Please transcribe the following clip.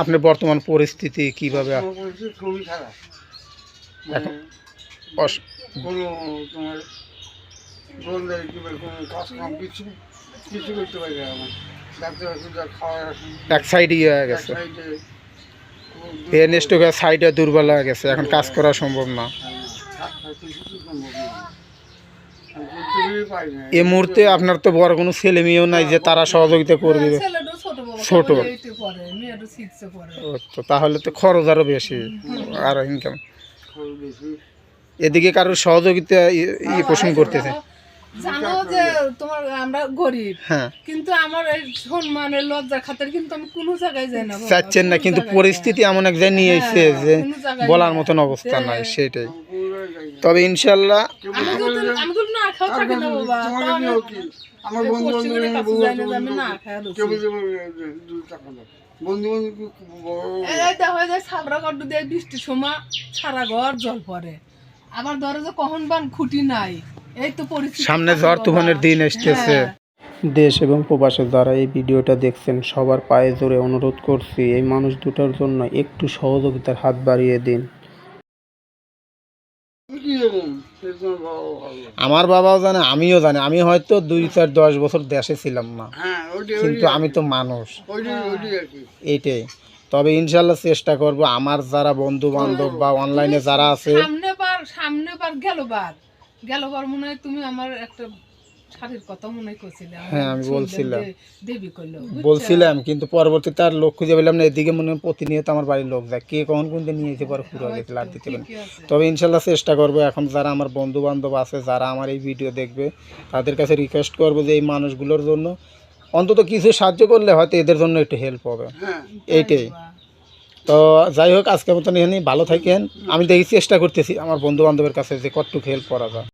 আপনার বর্তমান পরিস্থিতি কীভাবে খুবই খারাপ এখন কোনো তোমার কাজ কাম কিছু কিছু করতে পারি না ওষুধ আর খাওয়ার এক সাইডে ইয়ে হয়ে গেছে। পেন স্ট্রোক সাইডে দুর্বল হয়ে গেছে। এখন কাজ করা সম্ভব না। এই মুহূর্তে আপনার তো বড় কোনো ছেলে মেয়েও নাই যে তারা সহযোগিতা করবে। ছেলেটা ছোট। তো তাহলে তো খরচ আরও বেশি আর ইনকাম এদিকে কারোর সহযোগিতা ই- পোষণ করতেছে। জানো যে তোমার আমরা গরিব হ্যাঁ। কিন্তু আমার এই সম্মানের লজ্জা খাতের কিন্তু আমি কোনো জায়গায় যাই না চাচ্ছেন না কিন্তু পরিস্থিতি এমন এক জায়গায় নিয়ে এসেছে হ্যাঁ, যে বলার মতন অবস্থা নাই হ্যাঁ। সেটাই। তবে ইনশাল্লাহ থাকি না বাবা? আমার বন্ধু না। বন্ধু এই দেখা দিয়ে বৃষ্টির সময় সারা ঘর জল পড়ে আবার ধরো যে কখন বান খুঁটি নাই এই তো পরিস্থিতি সামনে ঝড় তুফানের দিন আসতেছে হ্যাঁ। দেশ এবং প্রবাসে যারা এই ভিডিওটা দেখছেন সবার পায়ে জোরে অনুরোধ করছি এই মানুষ দুটার জন্য একটু সহযোগিতার হাত বাড়িয়ে দিন আমার বাবাও জানে আমিও জানি। আমি হয়তো দুই চার দশ বছর দেশে ছিলাম না। হ্যাঁ কিন্তু আমি তো মানুষ। এইটাই তবে ইনশাল্লাহ চেষ্টা করব। আমার যারা বন্ধু বান্ধব বা অনলাইনে যারা আছে সামনে বার সামনে বার গেল বার। গেল বার মনে হয় তুমি আমার একটা শাড়ির কথা মনে হয় আমার হ্যাঁ, আমি বলছিলাম। দেবী করল বলছিলাম কিন্তু পরবর্তীতে আর লোক খুঁজে পেলাম না এদিকে মনে প্রতিনিয়ত আমার বাড়ির লোক যায়। কে কখন কোন দিন নিয়ে যেতে পারে পুরো গেছে আর দিতে পারে তবে ইনশাল্লাহ চেষ্টা করব এখন যারা আমার বন্ধু বান্ধব আছে যারা আমার এই ভিডিও দেখবে তাদের কাছে রিকোয়েস্ট করব যে এই মানুষগুলোর জন্য অন্তত কিছু সাহায্য করলে হয়তো এদের জন্য একটু হেল্প হবে। হ্যাঁ। এইটাই। তো যাই হোক আজকের মতন ভালো থাকেন। আমি দেখি চেষ্টা করতেছি আমার বন্ধু বান্ধবের কাছে যে কতটুকু হেল্প করা যায়।